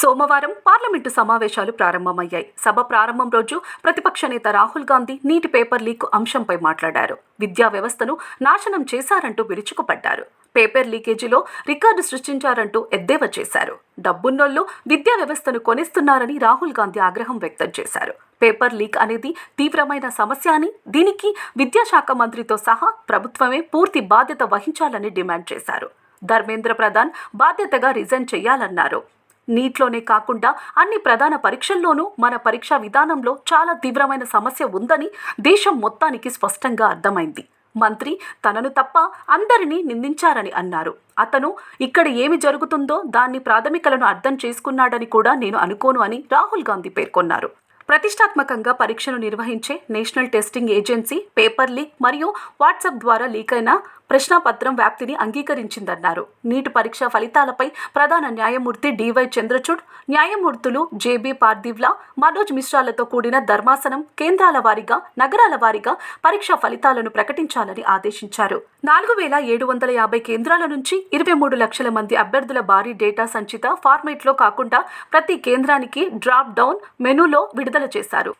సోమవారం పార్లమెంటు సమావేశాలు ప్రారంభమయ్యాయి. సభ ప్రారంభం రోజు ప్రతిపక్ష నేత రాహుల్ గాంధీ నీటి పేపర్ లీక్ అంశంపై మాట్లాడారు. విద్యా వ్యవస్థను నాశనం చేశారంటూ విరుచుకుపడ్డారు. పేపర్ లీకేజీలో రికార్డు సృష్టించారంటూ ఎద్దేవా చేశారు. డబ్బున్నోళ్ళు విద్యా వ్యవస్థను కొనేస్తున్నారని రాహుల్ గాంధీ ఆగ్రహం వ్యక్తం చేశారు. పేపర్ లీక్ అనేది తీవ్రమైన సమస్య అని దీనికి విద్యాశాఖ మంత్రితో సహా ప్రభుత్వమే పూర్తి బాధ్యత వహించాలని డిమాండ్ చేశారు. ధర్మేంద్ర ప్రధాన్ బాధ్యతగా రిజైన్ చేయాలన్నారు. నీట్లోనే కాకుండా అన్ని ప్రధాన పరీక్షల్లోనూ మన పరీక్షా విధానంలో చాలా తీవ్రమైన సమస్య ఉందని దేశం మొత్తానికి స్పష్టంగా అర్థమైంది. మంత్రి తనను తప్ప అందరినీ నిందించారని అన్నారు. అతను ఇక్కడ ఏమి జరుగుతుందో దాన్ని ప్రాథమికలను అర్థం చేసుకున్నాడని కూడా నేను అనుకోను అని రాహుల్ గాంధీ పేర్కొన్నారు. ప్రతిష్టాత్మకంగా పరీక్షను నిర్వహించే National Testing Agency paper leak మరియు వాట్సాప్ ద్వారా లీక్ అయిన ప్రశ్నాపత్రం వ్యాప్తిని అంగీకరించిందన్నారు. నీటి పరీక్ష ఫలితాలపై ప్రధాన న్యాయమూర్తి డివై చంద్రచూడ్ న్యాయమూర్తులు జేబీ పార్థివ్లా మనోజ్ మిశ్రాలతో కూడిన ధర్మాసనం కేంద్రాల వారీగా నగరాల వారీగా పరీక్ష ఫలితాలను ప్రకటించాలని ఆదేశించారు. నాలుగు వేల ఏడు వందల యాభై కేంద్రాల నుంచి ఇరవై మూడు లక్షల మంది అభ్యర్థుల భారీ డేటా సంచిత ఫార్మేట్లో కాకుండా ప్రతి కేంద్రానికి డ్రాప్ డౌన్ మెనూలో విడుదల విడుదల చేశారు.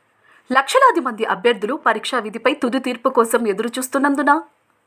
లక్షలాది మంది అభ్యర్థులు పరీక్షా విధిపై తుది తీర్పు కోసం ఎదురుచూస్తున్నందున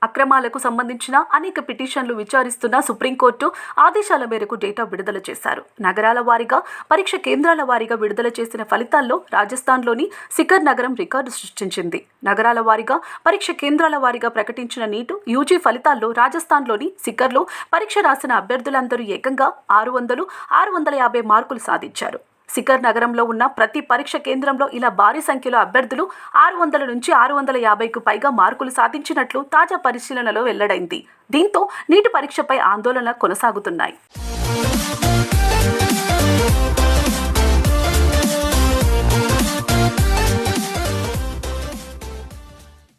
అక్రమాలకు సంబంధించిన అనేక పిటిషన్లు విచారిస్తున్న సుప్రీంకోర్టు ఆదేశాల మేరకు డేటా విడుదల చేశారు. నగరాల వారీగా పరీక్ష కేంద్రాల వారీగా విడుదల చేసిన ఫలితాల్లో రాజస్థాన్లోని సికర్ నగరం రికార్డు సృష్టించింది. నగరాల వారీగా పరీక్ష కేంద్రాల వారీగా ప్రకటించిన నీటు యూజీ ఫలితాల్లో రాజస్థాన్లోని సికర్లో పరీక్ష రాసిన అభ్యర్థులందరూ ఏకంగా ఆరు వందలు ఆరు వందల యాభై మార్కులు సాధించారు. సికర్ నగరంలో ఉన్న ప్రతి పరీక్ష కేంద్రంలో ఇలా భారీ సంఖ్యలో అభ్యర్థులు ఆరు వందల నుంచి ఆరు వందల యాభైకు పైగా మార్కులు సాధించినట్లు తాజా పరిశీలనలో వెల్లడైంది. దీంతో నీటి పరీక్షపై ఆందోళన కొనసాగుతున్నాయి.